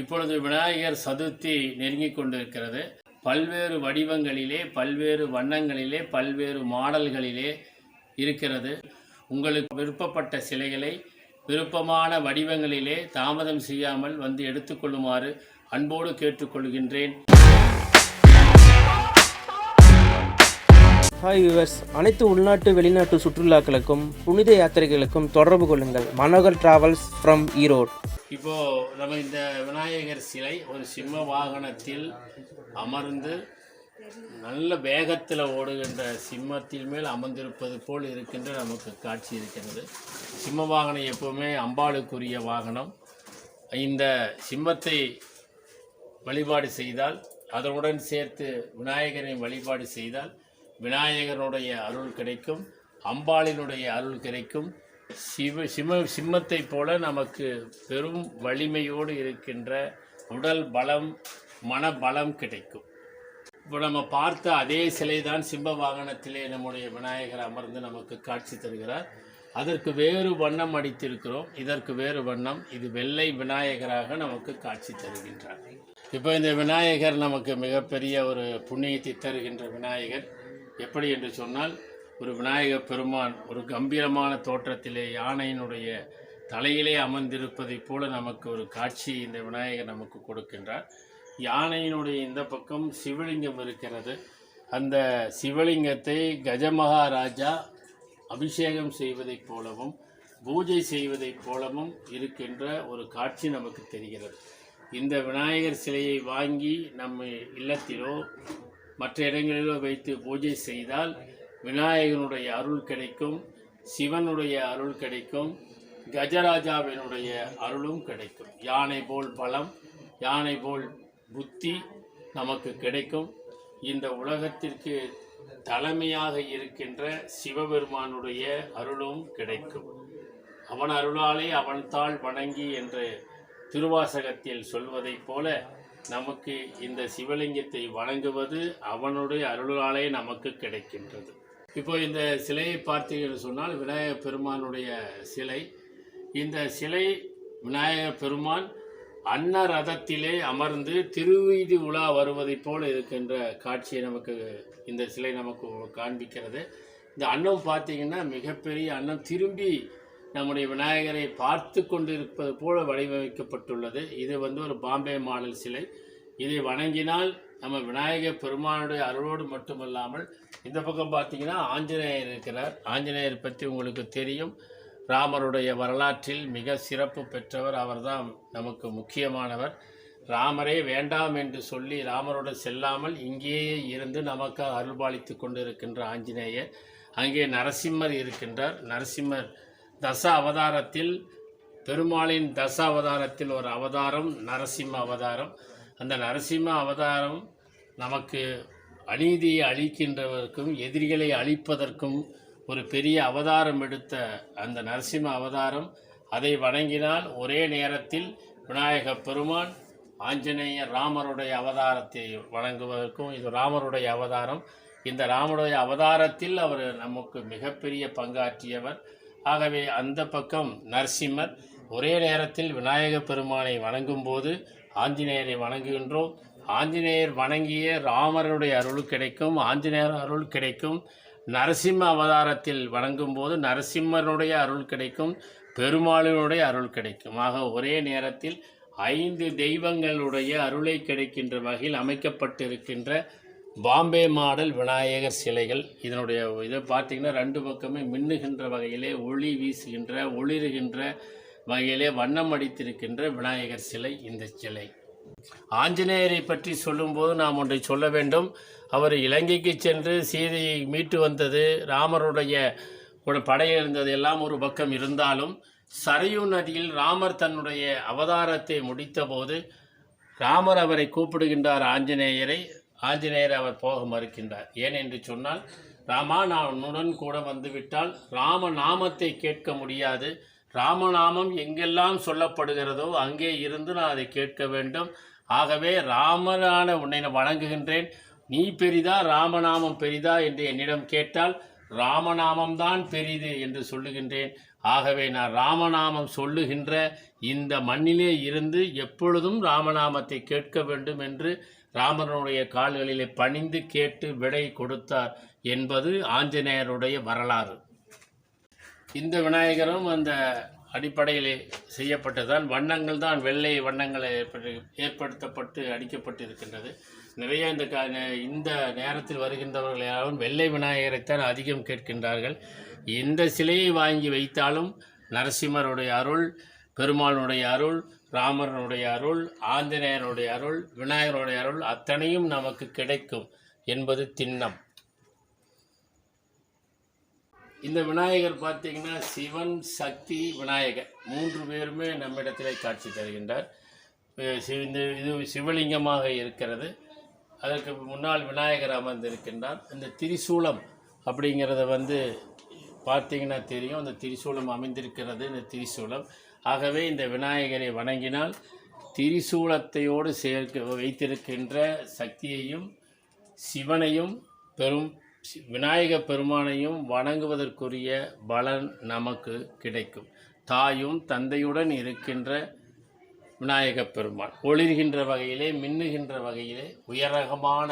இப்பொழுது விநாயகர் சதுர்த்தி நெருங்கிக் கொண்டிருக்கிறது. பல்வேறு வடிவங்களிலே பல்வேறு வண்ணங்களிலே பல்வேறு மாடல்களிலே இருக்கிறது. உங்களுக்கு விருப்பப்பட்ட சிலைகளை விருப்பமான வடிவங்களிலே தாமதம் செய்யாமல் வந்து எடுத்துக்கொள்ளுமாறு அன்போடு கேட்டுக்கொள்கின்றேன் ஹாய் வியூவர்ஸ் அனைத்து உள்நாட்டு வெளிநாட்டு சுற்றுலாக்களுக்கும் புனித யாத்திரைகளுக்கும் தொடர்பு கொள்ளுங்கள். மனோகர் டிராவல்ஸ் ஃப்ரம் ஈரோடு இப்போது நம்ம இந்த விநாயகர் சிலை ஒரு சிம்ம வாகனத்தில் அமர்ந்து நல்ல வேகத்தில் ஓடுகின்ற சிம்மத்தின் மேல் அமர்ந்திருப்பது போல் இருக்கின்ற நமக்கு காட்சி இருக்கின்றது சிம்ம வாகனம் எப்போவுமே அம்பாளுக்குரிய வாகனம். இந்த சிம்மத்தை வழிபாடு செய்தால் அதனுடன் சேர்த்து விநாயகரின் வழிபாடு செய்தால் விநாயகருடைய அருள் கிடைக்கும் அம்பாளினுடைய அருள் கிடைக்கும். சிவ சிம்ம சிம்மத்தைப் போல நமக்கு பெரும் வலிமையோடு இருக்கின்ற உடல் பலம் மனபலம் கிடைக்கும். இப்போ நம்ம பார்த்த அதே சிலை தான் சிம்ம வாகனத்திலே நம்முடைய விநாயகர் அமர்ந்து நமக்கு காட்சி தருகிறார். அதற்கு வேறு வண்ணம் அடித்திருக்கிறோம். இதற்கு வேறு வண்ணம் இது வெள்ளை விநாயகராக நமக்கு காட்சி தருகின்றார். இப்போ இந்த விநாயகர் நமக்கு மிகப்பெரிய ஒரு புண்ணியத்தை தருகின்ற விநாயகர். எப்படி என்று சொன்னால் ஒரு விநாயகர் பெருமான் ஒரு கம்பீரமான தோற்றத்திலே யானையினுடைய தலையிலே அமர்ந்திருப்பதைப் போல நமக்கு ஒரு காட்சி இந்த விநாயகர் நமக்கு கொடுக்கின்றார். யானையினுடைய இந்த பக்கம் சிவலிங்கம் இருக்கிறது. அந்த சிவலிங்கத்தை கஜமகாராஜா அபிஷேகம் செய்வதைப் போலவும் பூஜை செய்வதைப் போலவும் இருக்கின்ற ஒரு காட்சி நமக்கு தெரிகிறது. இந்த விநாயகர் சிலையை வாங்கி நம்ம இல்லத்திலோ மற்ற இடங்களிலோ வைத்து பூஜை செய்தால் விநாயகனுடைய அருள் கிடைக்கும் சிவனுடைய அருள் கிடைக்கும் கஜராஜாவினுடைய அருளும் கிடைக்கும். யானை போல் பலம் யானை போல் புத்தி நமக்கு கிடைக்கும். இந்த உலகத்திற்கு தலைமையாக இருக்கின்ற சிவபெருமானுடைய அருளும் கிடைக்கும். அவன் அருளாலே அவன் தாள் வணங்கி என்று திருவாசகத்தில் சொல்வதைப் போல நமக்கு இந்த சிவலிங்கத்தை வணங்குவது அவனுடைய அருளாலே நமக்கு கிடைக்கின்றது. இப்போ இந்த சிலையை பார்த்தீங்கன்னு சொன்னால் விநாயகர் பெருமானுடைய சிலை. இந்த சிலை விநாயகர் பெருமான் அன்ன ரதத்திலே அமர்ந்து திருவீதி உலா வருவதைப் போல இருக்கின்ற காட்சியை நமக்கு இந்த சிலை நமக்கு காண்பிக்கிறது. இந்த அன்னம் பார்த்தீங்கன்னா மிகப்பெரிய அன்னம். திரும்பி நம்முடைய விநாயகரை பார்த்து கொண்டு இருப்பது போல வடிவமைக்கப்பட்டுள்ளது. இது வந்து ஒரு பாம்பே மாடல் சிலை. இதை வணங்கினால் நம்ம விநாயகர் பெருமானுடைய அருளோடு மட்டுமல்லாமல் இந்த பக்கம் பார்த்தீங்கன்னா ஆஞ்சநேயர் இருக்கிறார். ஆஞ்சநேயர் பற்றி உங்களுக்கு தெரியும். ராமருடைய வரலாற்றில் மிக சிறப்பு பெற்றவர். அவர்தான் நமக்கு முக்கியமானவர். ராமரே வேண்டாம் என்று சொல்லி ராமரோடு செல்லாமல் இங்கேயே இருந்து நமக்கு அருள்பாலித்து கொண்டிருக்கின்ற ஆஞ்சநேயர். அங்கே நரசிம்மர் இருக்கின்றார். நரசிம்மர் தச அவதாரத்தில் பெருமாளின் தச அவதாரத்தில் ஒரு அவதாரம் நரசிம்ம அவதாரம். அந்த நரசிம்ம அவதாரம் நமக்கு அநீதியை அழிக்கின்றவருக்கும் எதிரிகளை அழிப்பதற்கும் ஒரு பெரிய அவதாரம் எடுத்த அந்த நரசிம்ம அவதாரம். அதை வணங்கினால் ஒரே நேரத்தில் விநாயக பெருமான் ஆஞ்சநேயர் ராமருடைய அவதாரத்தை வணங்குவதற்கும் இது ராமருடைய அவதாரம். இந்த ராமருடைய அவதாரத்தில் அவர் நமக்கு மிகப்பெரிய பங்காற்றியவர். ஆகவே அந்த பக்கம் நரசிம்மர் ஒரே நேரத்தில் விநாயக பெருமானை வணங்கும்போது ஆஞ்சநேயரை வணங்குகின்றோம். ஆஞ்சநேயர் வணங்கிய ராமருடைய அருள் கிடைக்கும் ஆஞ்சநேயர் அருள் கிடைக்கும். நரசிம்ம அவதாரத்தில் வணங்கும்போது நரசிம்மருடைய அருள் கிடைக்கும் பெருமாளினுடைய அருள் கிடைக்கும். ஆக ஒரே நேரத்தில் ஐந்து தெய்வங்களுடைய அருளை கிடைக்கின்ற வகையில் அமைக்கப்பட்டிருக்கின்ற பாம்பே மாடல் விநாயகர் சிலைகள். இதனுடைய இதை பார்த்திங்கன்னா ரெண்டு பக்கமே மின்னுகின்ற வகையிலே ஒளி வீசுகின்ற ஒளிருகின்ற வகையிலே வண்ணம் அடித்திருக்கின்ற விநாயகர் சிலை இந்த சிலை. ஆஞ்சநேயரை பற்றி சொல்லும்போது நாம் ஒன்றை சொல்ல வேண்டும். அவர் இலங்கைக்கு சென்று சீதையை மீட்டு வந்தது ராமருடைய ஒரு படையெழுந்தது எல்லாம் ஒரு பக்கம் இருந்தாலும் சரையு நதியில் ராமர் தன்னுடைய அவதாரத்தை முடித்தபோது ராமர் அவரை கூப்பிடுகின்றார் ஆஞ்சநேயரை. ஆஞ்சநேயர் அவர் போக மறுக்கின்றார். ஏன் என்று சொன்னால் ராமா நான் உன்னுடன் கூட வந்துவிட்டால் ராம நாமத்தை கேட்க முடியாது. ராமநாமம் எங்கெல்லாம் சொல்லப்படுகிறதோ அங்கே இருந்து நான் அதை கேட்க வேண்டும். ஆகவே ராமனான உன்னை நான் வணங்குகின்றேன். நீ பெரிதா ராமநாமம் பெரிதா என்று என்னிடம் கேட்டால் ராமநாமம்தான் பெரிது என்று சொல்லுகின்றேன். ஆகவே நான் ராமநாமம் சொல்லுகின்ற இந்த மண்ணிலே இருந்து எப்பொழுதும் ராமநாமத்தை கேட்க வேண்டும் என்று ராமனுடைய கால்களிலே பணிந்து கேட்டு விடை கொடுத்தார் என்பது ஆஞ்சநேயருடைய வரலாறு. இந்த விநாயகரும் அந்த அடிப்படையிலே செய்யப்பட்டதுதான். வண்ணங்கள் தான் வெள்ளை வண்ணங்கள் ஏற்பட்டு ஏற்படுத்தப்பட்டு அடிக்கப்பட்டு இருக்கின்றது நிறைய இந்த க இந்த நேரத்தில் வருகின்றவர்கள் யாரும் வெள்ளை விநாயகரைத்தான் அதிகம் கேட்கின்றார்கள். எந்த சிலையை வாங்கி வைத்தாலும் நரசிம்மருடைய அருள் பெருமாளுடைய அருள் ராமரனுடைய அருள் ஆஞ்சநேயனுடைய அருள் விநாயகருடைய அருள் அத்தனையும் நமக்கு கிடைக்கும் என்பது திண்ணம். இந்த விநாயகர் பார்த்தீங்கன்னா சிவன் சக்தி விநாயகர் மூன்று பேருமே நம்மிடத்திலே காட்சி தருகின்றார். இந்த இது சிவலிங்கமாக இருக்கிறது. அதற்கு முன்னால் விநாயகர் அமர்ந்திருக்கின்றார். இந்த திரிசூலம் அப்படிங்கிறத வந்து பார்த்தீங்கன்னா தெரியும். அந்த திரிசூலம் அமைந்திருக்கிறது இந்த திரிசூலம். ஆகவே இந்த விநாயகரை வணங்கினால் திரிசூலத்தையோடு சேர்க்க வைத்திருக்கின்ற சக்தியையும் சிவனையும் பெரும் விநாயக பெருமானையும் வணங்குவதற்குரிய பலன் நமக்கு கிடைக்கும். தாயும் தந்தையுடன் இருக்கின்ற விநாயக பெருமான். ஒளிர்கின்ற வகையிலே மின்னுகின்ற வகையிலே உயரகமான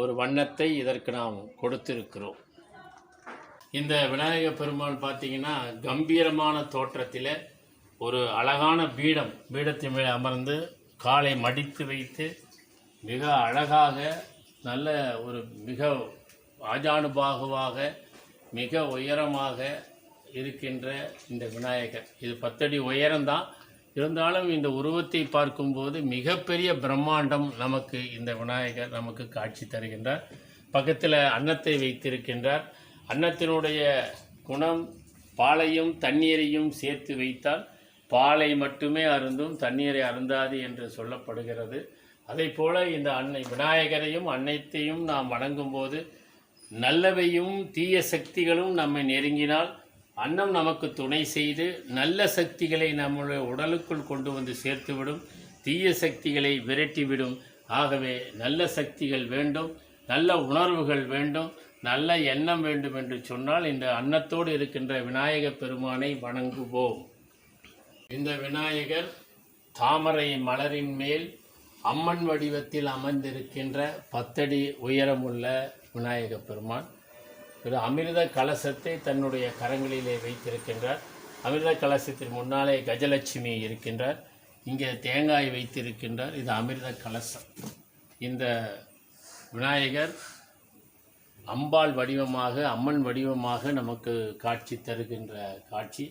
ஒரு வண்ணத்தை இதற்கு நாம் கொடுத்திருக்கிறோம். இந்த விநாயக பெருமான் பார்த்தீங்கன்னா கம்பீரமான தோற்றத்தில் ஒரு அழகான பீடம் பீடத்தின் மேலே அமர்ந்து காலை மடித்து வைத்து மிக அழகாக நல்ல ஒரு மிக ஆஜானுபாகுவாக மிக உயரமாக இருக்கின்ற இந்த விநாயகர். இது பத்தடி உயரம்தான். இருந்தாலும் இந்த உருவத்தை பார்க்கும்போது மிகப்பெரிய பிரம்மாண்டம் நமக்கு இந்த விநாயகர் நமக்கு காட்சி தருகின்றார். பக்கத்தில் அன்னத்தை வைத்திருக்கின்றார். அன்னத்தினுடைய குணம் பாலையும் தண்ணீரையும் சேர்த்து வைத்தால் பாலை மட்டுமே அருந்தும் தண்ணீரை அருந்தாது என்று சொல்லப்படுகிறது. அதை போல இந்த அன்னை விநாயகரையும் அன்னைத்தையும் நாம் வணங்கும்போது நல்லவையும் தீய சக்திகளும் நம்மை நெருங்கினால் அன்னம் நமக்கு துணை செய்து நல்ல சக்திகளை நம்முடைய உடலுக்குள் கொண்டு வந்து சேர்த்துவிடும். தீய சக்திகளை விரட்டிவிடும். ஆகவே நல்ல சக்திகள் வேண்டும். நல்ல உணர்வுகள் வேண்டும். நல்ல எண்ணம் வேண்டும் என்று சொன்னால் இந்த அன்னத்தோடு இருக்கின்ற விநாயகப் பெருமானை வணங்குவோம். இந்த விநாயகர் தாமரை மலரின் மேல் அம்மன் வடிவத்தில் அமர்ந்திருக்கின்ற பத்தடி உயரமுள்ள விநாயக பெருமான். ஒரு அமிர்த கலசத்தை தன்னுடைய கரங்களிலே வைத்திருக்கின்றார். அமிர்த கலசத்தின் முன்னாலே கஜலட்சுமி இருக்கின்றார். இங்கே தேங்காய் வைத்திருக்கின்றார். இது அமிர்த கலசம். இந்த விநாயகர் அம்பாள் வடிவமாக அம்மன் வடிவமாக நமக்கு காட்சி தருகின்ற காட்சி.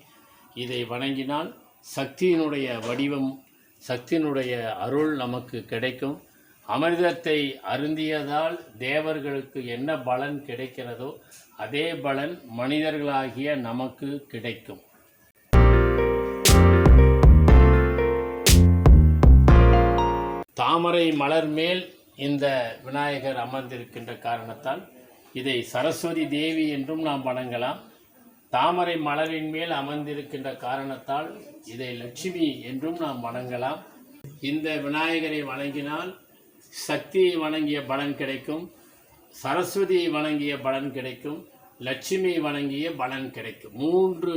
இதை வணங்கினால் சக்தியினுடைய வடிவம் சக்தியினுடைய அருள் நமக்கு கிடைக்கும். அமிர்தத்தை அருந்தியதால் தேவர்களுக்கு என்ன பலன் கிடைக்கிறதோ அதே பலன் மனிதர்களாகிய நமக்கு கிடைக்கும். தாமரை மலர் மேல் இந்த விநாயகர் அமர்ந்திருக்கின்ற காரணத்தால் இதை சரஸ்வதி தேவி என்றும் நாம் வணங்கலாம். தாமரை மலரின் மேல் அமர்ந்திருக்கின்ற காரணத்தால் இதை லட்சுமி என்றும் நாம் வணங்கலாம். இந்த விநாயகரை வணங்கினால் சக்தியை வணங்கிய பலன் கிடைக்கும். சரஸ்வதியை வணங்கிய பலன் கிடைக்கும். லட்சுமியை வணங்கிய பலன் கிடைக்கும். மூன்று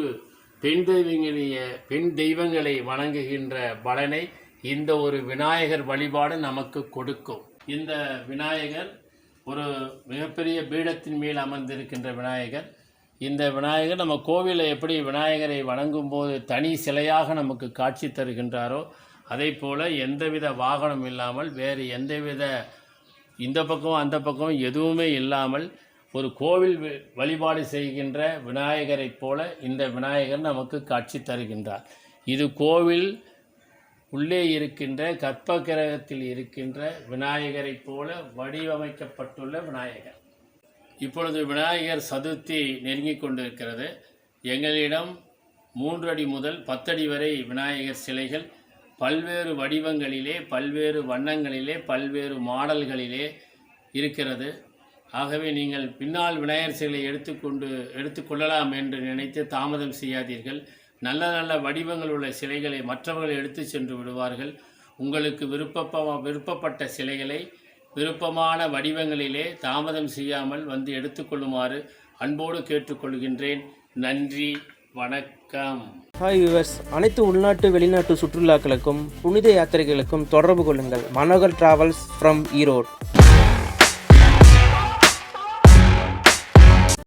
பெண் தெய்வங்களைய பெண் தெய்வங்களை வணங்குகின்ற பலனை இந்த ஒரு விநாயகர் வழிபாடு நமக்கு கொடுக்கும். இந்த விநாயகர் ஒரு மிகப்பெரிய பீடத்தின் மேல் அமர்ந்திருக்கின்ற விநாயகர். இந்த விநாயகர் நம்ம கோவிலில் எப்படி விநாயகரை வணங்கும்போது தனி சிலையாக நமக்கு காட்சி தருகின்றாரோ அதே போல் எந்தவித வாகனம் இல்லாமல் வேறு எந்தவித இந்த பக்கம் அந்த பக்கம் எதுவுமே இல்லாமல் ஒரு கோவில் வழிபாடு செய்கின்ற விநாயகரைப் போல இந்த விநாயகர் நமக்கு காட்சி தருகின்றார். இது கோவில் உள்ளே இருக்கின்ற கற்ப கிரகத்தில் இருக்கின்ற விநாயகரைப் போல வடிவமைக்கப்பட்டுள்ள விநாயகர். இப்பொழுது விநாயகர் சதுர்த்தி நெருங்கிக் கொண்டிருக்கிறது. எங்களிடம் மூன்று அடி முதல் பத்தடி வரை விநாயகர் சிலைகள் பல்வேறு வடிவங்களிலே பல்வேறு வண்ணங்களிலே பல்வேறு மாடல்களிலே இருக்கிறது. ஆகவே நீங்கள் பின்னால் விநாயகர் சிலை எடுத்துக்கொண்டு எடுத்துக்கொள்ளலாம் என்று நினைத்து தாமதம் செய்யாதீர்கள். நல்ல நல்ல வடிவங்கள் உள்ள சிலைகளை மற்றவர்கள் எடுத்து சென்று விடுவார்கள். உங்களுக்கு விருப்ப விருப்பப்பட்ட சிலைகளை விருப்பமான வடிவங்களிலே தாமதம் செய்யாமல் வந்து எடுத்துக்கொள்ளுமாறு அன்போடு கேட்டுக்கொள்கின்றேன். நன்றி வணக்கம். ஹாய் யூவர்ஸ் அனைத்து உள்நாட்டு வெளிநாட்டு சுற்றுலாக்களுக்கும் புனித யாத்திரைகளுக்கும் தொடர்பு கொள்ளுங்கள். Manohar travels from Erode